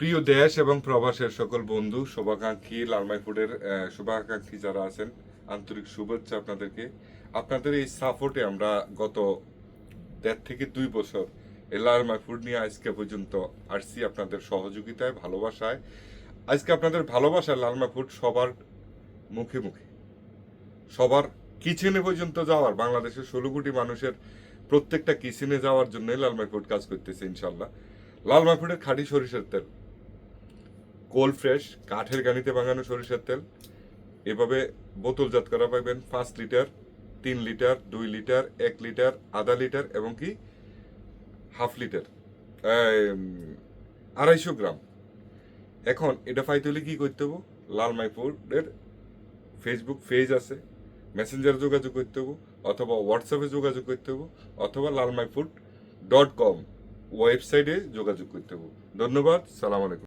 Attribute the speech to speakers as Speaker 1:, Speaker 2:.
Speaker 1: প্রিয় দেশ এবং প্রবাসের সকল বন্ধু, শুভাকাঙ্ক্ষী লালমাই ফুডের শুভাকাঙ্ক্ষী যারা আছেন, আন্তরিক শুভেচ্ছা আপনাদেরকে। আপনাদের এই সাপোর্টে আমরা গত দেড় থেকে দুই বছর এই লালমাই ফুড নিয়ে আজকে পর্যন্ত আসছি আপনাদের সহযোগিতায়, ভালোবাসায়। আজকে আপনাদের ভালোবাসায় লালমা ফুড সবার মুখে মুখে। সবার কিচেনে পর্যন্ত যাওয়ার, বাংলাদেশের ষোলো কোটি মানুষের প্রত্যেকটা কিচেনে যাওয়ার জন্য লালমাই ফুড কাজ করতেছে ইনশাল্লাহ লালমাই ফুডের খাঁটি সরিষার তেল। কোল ফ্রেশ, কাঠের গানিতে বাঙানো সরিষার তেল, এভাবে বোতলজাত করা পাবেন পাঁচ লিটার, তিন লিটার, দুই লিটার, এক লিটার, আধা লিটার এবং কি হাফ লিটার। আড়াইশো গ্রাম। এখন এটা পাইতে হলে কী করতে হব? লাল মাইপুরের ফেসবুক পেজ আছে মেসেঞ্জারে যোগাযোগ করতে হব, অথবা হোয়াটসঅ্যাপে যোগাযোগ করতে হব, অথবা লালমাইফুড ডট কম ওয়েবসাইটে যোগাযোগ করতে হব। ধন্যবাদ, সালাম আলাইকুম।